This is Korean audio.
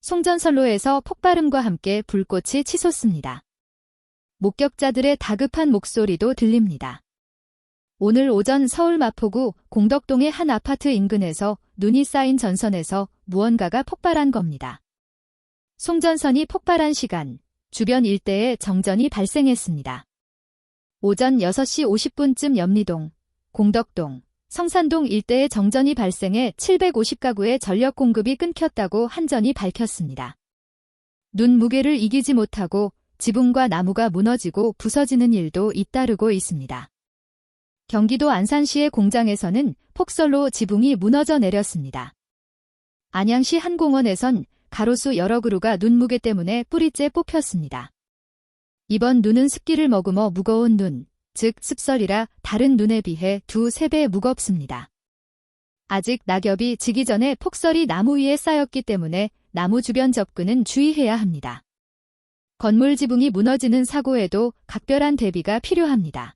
송전선로에서 폭발음과 함께 불꽃이 치솟습니다. 목격자들의 다급한 목소리도 들립니다. 오늘 오전 서울 마포구 공덕동의 한 아파트 인근에서 눈이 쌓인 전선에서 무언가가 폭발한 겁니다. 송전선이 폭발한 시간, 주변 일대에 정전이 발생했습니다. 오전 6시 50분쯤 염리동, 공덕동, 성산동 일대에 정전이 발생해 750가구의 전력 공급이 끊겼다고 한전이 밝혔습니다. 눈 무게를 이기지 못하고 지붕과 나무가 무너지고 부서지는 일도 잇따르고 있습니다. 경기도 안산시의 공장에서는 폭설로 지붕이 무너져 내렸습니다. 안양시 한 공원에선 가로수 여러 그루가 눈 무게 때문에 뿌리째 뽑혔습니다. 이번 눈은 습기를 머금어 무거운 눈, 즉 습설이라 다른 눈에 비해 두 세 배 무겁습니다. 아직 낙엽이 지기 전에 폭설이 나무 위에 쌓였기 때문에 나무 주변 접근은 주의해야 합니다. 건물 지붕이 무너지는 사고에도 각별한 대비가 필요합니다.